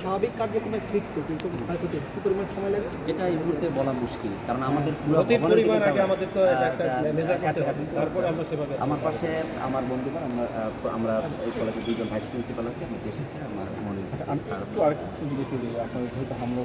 স্বাভাবিক কার্যক্রমে কিন্তু এটা এই মুহূর্তে বলা মুশকিল কারণ আমাদের আমার পাশে আমার বন্ধু আমরা এই কলেজের দুজন ভাইস প্রিন্সিপাল আছি আমার মনে হচ্ছে আর হামলা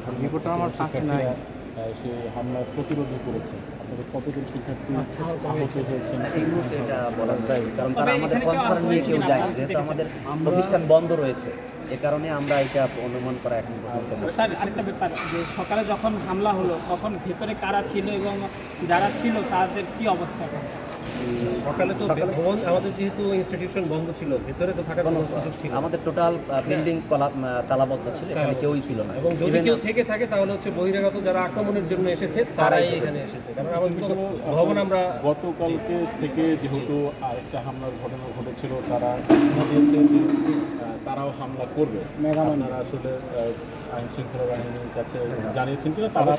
সে হামলা প্রতিরোধ করেছে। আপনাদের কতজন শিক্ষার্থী আহত হয়েছেন? এই মুহূর্তে এটা বলা যায় কারণ তারা আমাদের কনসার্ন নিয়ে কেউ যায় যেহেতু আমাদের প্রতিষ্ঠান বন্ধ রয়েছে। এ কারণে আমরা এটা অনুমান করা এখন পর্যন্ত স্যার আরেকটা ব্যাপার যে সকালে যখন হামলা হলো তখন ভেতরে কারা ছিল এবং যারা ছিল তাদের কি অবস্থা? সকালে তো ভবন আমাদের যেহেতু ইনস্টিটিউশন বন্ধ ছিল ভেতরে তো থাকার কোনো সুযোগ ছিল আমাদের টোটাল বিল্ডিং তালাবদ্ধ ছিল এখানে কেউই ছিল না। এবং যদি কেউ থেকে থাকে তাহলে হচ্ছে বহিরাগত যারা আক্রমণের জন্য এসেছে তারাই এখানে এসেছে। কারণ আমাদের ভবন আমরা গতকালকে থেকে যেহেতু আরেকটা হামলার ঘটনা ঘটেছিল তারা তারাও হামলা করবে। আপনারা আসলে আইন শৃঙ্খলা বাহিনীর কাছে জানিয়েছেন কিনা তারা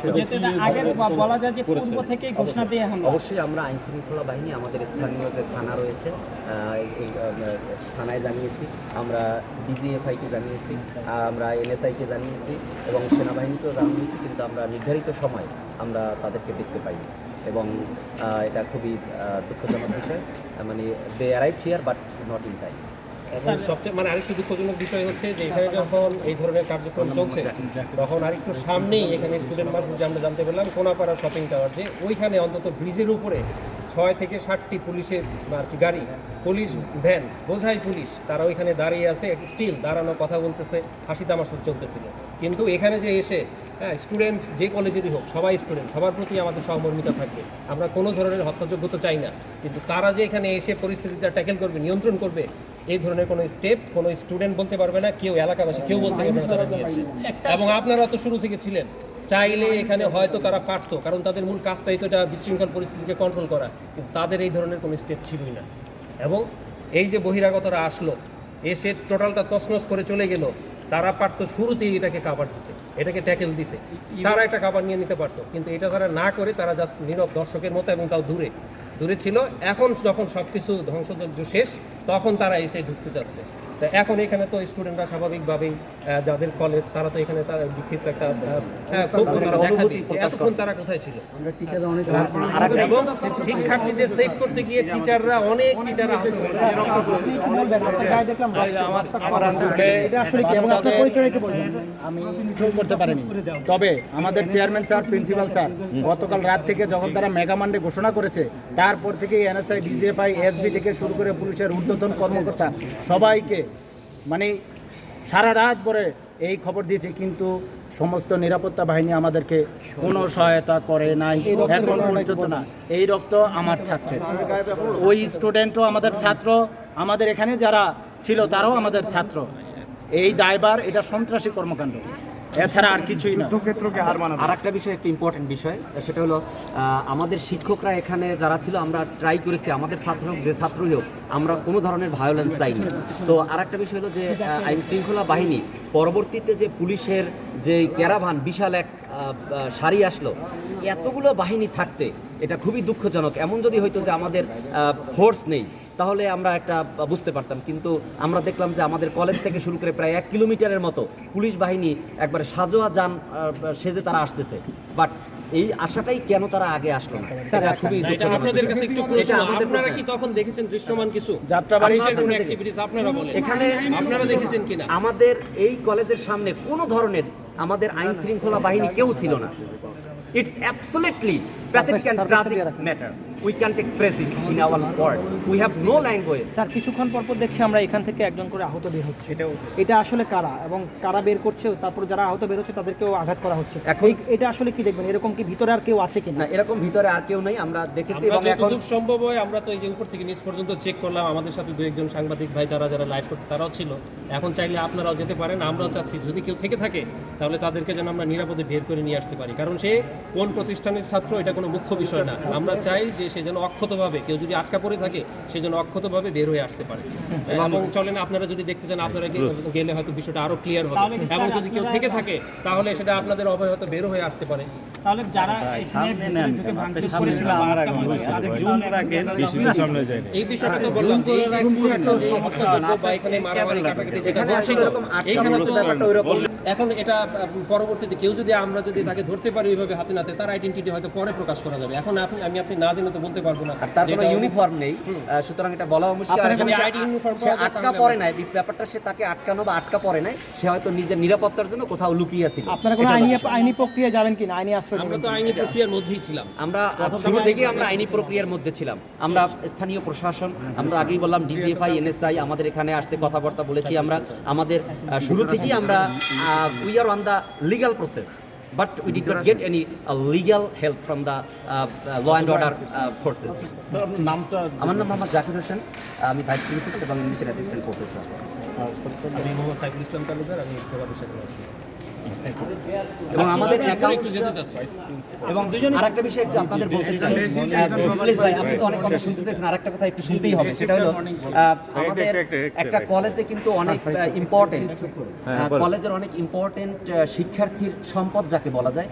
বলা যায় যে পূর্ব থেকেই ঘোষণা দিয়ে হামলা। অবশ্যই আমরা আইন শৃঙ্খলা বাহিনী আমাদের স্থানীয় যে থানা রয়েছে এই থানায় জানিয়েছি আমরা ডিজিএফআইকে জানিয়েছি আমরা এনএসআইকে জানিয়েছি এবং সেনাবাহিনীকেও জানিয়েছি কিন্তু আমরা নির্ধারিত সময় আমরা তাদেরকে দেখতে পাই এবং এটা খুবই দুঃখজনক বিষয় মানে they arrive here but not in time এবং সবচেয়ে মানে আরেকটু দুঃখজনক বিষয় হচ্ছে যে এখানে যখন এই ধরনের কার্যক্রম চলছে তখন আরেকটু সামনেই এখানে স্টুডেন্ট মার্কেট আমরা জানতে পারলাম কোনাপাড়া শপিং টাওয়ার যে ওইখানে অন্তত ব্রিজের উপরে ছয় থেকে ষাটটি পুলিশের আর কি গাড়ি পুলিশ ভ্যান বোঝাই পুলিশ তারা ওইখানে দাঁড়িয়ে আছে স্টিল দাঁড়ানো কথা বলতেছে হাসি তামাশা চলতেছিল। কিন্তু এখানে যে এসে হ্যাঁ স্টুডেন্ট যে কলেজেরই হোক সবাই স্টুডেন্ট সবার প্রতি আমাদের সহমর্মিতা থাকবে। আমরা কোনো ধরনের হত্যাযোগ্যতা চাই না। কিন্তু তারা যে এখানে এসে পরিস্থিতিটা ট্যাকেল করবে নিয়ন্ত্রণ করবে এই ধরনের কোনো স্টেপ কোনো স্টুডেন্ট বলতে পারবে না কেউ এলাকাবাসী কেউ বলতে পারবে না এবং আপনারা তো শুরু থেকে ছিলেন। চাইলে এখানে হয়তো তারা পারতো কারণ তাদের মূল কাজটাই তো এটা বিশৃঙ্খল পরিস্থিতিকে কন্ট্রোল করা। কিন্তু তাদের এই ধরনের কোনো স্টেপ ছিলই না। এবং এই যে বহিরাগতরা আসলো এসে টোটালটা তছনছ করে চলে গেল তারা পারতো শুরুতেই এটাকে কাবার দিতে এটাকে ট্যাকেল দিতে। তারা একটা কাবার নিয়ে নিতে পারতো কিন্তু এটা তারা না করে তারা জাস্ট নীরব দর্শকের মতো এবং তাও দূরে। দূরে ছিল। এখন যখন সব কিছু ধ্বংসযজ্ঞ শেষ তখন তারা এসে ঢুকতে চাচ্ছে তো এখন এখানে তো স্টুডেন্টরা স্বাভাবিকভাবেই যাদের কলেজ তারা তো এখানে তারা বিক্ষিপ্ত একটা এতক্ষণ তারা কোথায় ছিল? এবং শিক্ষার্থীদের সেভ করতে গিয়ে টিচাররা অনেক টিচার আহত আমি করতে পারিনি। তবে আমাদের চেয়ারম্যান স্যার প্রিন্সিপাল স্যার গতকাল রাত থেকে যখন তারা মেগা মান্ডে ঘোষণা করেছে তারপর থেকে এনএসআই ডিজিএফআই এসবি থেকে শুরু করে পুলিশের ঊর্ধ্বতন কর্মকর্তা সবাইকে মানে সারা রাত পরে এই খবর দিয়েছে কিন্তু সমস্ত নিরাপত্তা বাহিনী আমাদেরকে কোনো সহায়তা করে নাই এখন পর্যন্ত না। এই রক্ত আমার ছাত্রের ওই স্টুডেন্টও আমাদের ছাত্র আমাদের এখানে যারা ছিল তারাও আমাদের ছাত্র। এই দায়বার এটা সন্ত্রাসী কর্মকাণ্ড। এছাড়া আর কিছুই না। আর একটা বিষয় একটু ইম্পর্টেন্ট বিষয় সেটা হলো আমাদের শিক্ষকরা এখানে যারা ছিল আমরা ট্রাই করেছি আমাদের ছাত্র হোক যে ছাত্রই হোক আমরা কোনো ধরনের ভায়োলেন্স চাইনি। তো আর একটা বিষয় হলো যে আইন শৃঙ্খলা বাহিনী পরবর্তীতে যে পুলিশের যে ক্যারাভান বিশাল এক সারি আসলো এতগুলো বাহিনী থাকতে এটা খুবই দুঃখজনক। এমন যদি হইতো যে আমাদের ফোর্স নেই তাহলে আমরা একটা বুঝতে পারতাম। কিন্তু আমরা দেখলাম যে আমাদের কলেজ থেকে শুরু করে প্রায় এক কিলোমিটারের মতো পুলিশ বাহিনী একবারে সাজোয়া যান সেজে তারা আসতেছে। বাট এই আশাটাই কেন তারা আগে আসলো না? এটা খুবই আপনাদের কাছে একটু প্রশ্ন আমাদের আপনারা কি তখন দেখেছেন দৃশ্যমান কিছু? যাত্রাবাড়ি কিসের কোনো আপনাদের- আপনারা বলেন। এখানে আপনারা দেখেছেন কিনা? আমাদের এই কলেজের সামনে কোনো ধরনের আমাদের আইন শৃঙ্খলা বাহিনী কেউ ছিল না। It's absolutely pathetic and tragic matter we can't express it in our words we have no language sir কিছুক্ষণ পর পর দেখছি আমরা এখান থেকে একজন করে আহত বের হচ্ছে। এটাও এটা আসলে কারা? এবং কারা বের করছে? তারপর যারা আহত বের হচ্ছে তাদেরকেও আঘাত করা হচ্ছে। এখন- এটা আসলে কি দেখবেন? এরকম কি ভিতরে আর কেউ আছে কিনা? না এরকম ভিতরে আর কেউ নেই আমরা দেখেছি এবং এখন সম্ভব হয় আমরা তো এই যে উপর থেকে নিচ পর্যন্ত চেক করলাম। আমাদের সাথে দু একজন সাংবাদিক ভাই যারা যারা লাইভ করতে তারাও ছিল। এখন চাইলে আপনারাও যেতে পারেন আমরাও চাচ্ছি যদি কেউ থেকে থাকে তাহলে তাদেরকে যেন আমরা নিরাপদে বের করে নিয়ে আসতে পারি। কারণ সে কোন প্রতিষ্ঠানের ছাত্র এটা কোনো মুখ্য বিষয় না। আমরা চাই যে সে যেন অক্ষতভাবে কেউ যদি আটকা পড়ে থাকে সে যেন অক্ষতভাবে বের হয়ে আসতে পারে। এবং চলেন আপনারা যদি দেখতে চান আপনারা গেলে হয়তো বিষয়টা আরও ক্লিয়ার হবে। এবং যদি কেউ থেকে থাকে তাহলে সেটা আপনাদের অভয় হয়তো বের হয়ে আসতে পারে। তাহলে যারা এখানে এই বিষয়টা তো বললাম এটা পরবর্তীতে কেউ যদি আমরা যদি তাকে ধরতে পারি ওইভাবে হাতে নাতে তার আইডেন্টিটি হয়তো পরে প্রকাশ করা যাবে। এখন আপনি আমি আপনি না জেনে তো বলতে পারব না। আর তার কোনো ইউনিফর্ম নেই। সুতরাং এটা বলা মুশকিল। আটকা পড়ে নাই এই ব্যাপারটা সে তাকে আটকানো বা আটকা পড়ে নাই সে হয়তো নিজের নিরাপত্তার জন্য কোথাও লুকিয়ে আছে। আপনারা কোনো আইনি আইনি প্রক্রিয়া যাবেন কিনা? আইনি আশ্রয় আমরা তো আইনি প্রক্রিয়ার মধ্যেই ছিলাম। আমরা শুরু থেকেই আমরা আইনি প্রক্রিয়ার মধ্যে ছিলাম। আমরা স্থানীয় প্রশাসন আমরা আগেই বললাম ডিজিএফআই এনএসআই আমাদের এখানে আসছে কথাবার্তা বলেছি আমরা। আমাদের শুরু থেকেই আমরা we are on the legal process but we did not get any legal help from the law and order forces তো আপনার নামটা আমার নাম মোহাম্মদ জাকির হোসেন আমি ভাইস প্রিন্সিপাল এবং ইংলিশের অ্যাসিস্ট্যান্ট প্রফেসর আমি মোহাম্মদ সাইফুল ইসলাম তালুকদার আমি এবং আমাদের একটু অ্যাকাউন্ট এবং আরেকটা বিষয় একটু আপনাদের বলতে চাই। প্লিজ ভাই আপনি তো অনেক কথা শুনতে চাইছেন আরেকটা কথা একটু শুনতেই হবে সেটা হলো আমাদের একটা কলেজে কিন্তু অনেক ইম্পর্টেন্ট কলেজের অনেক ইম্পর্টেন্ট শিক্ষার্থীর সম্পদ যাকে বলা যায়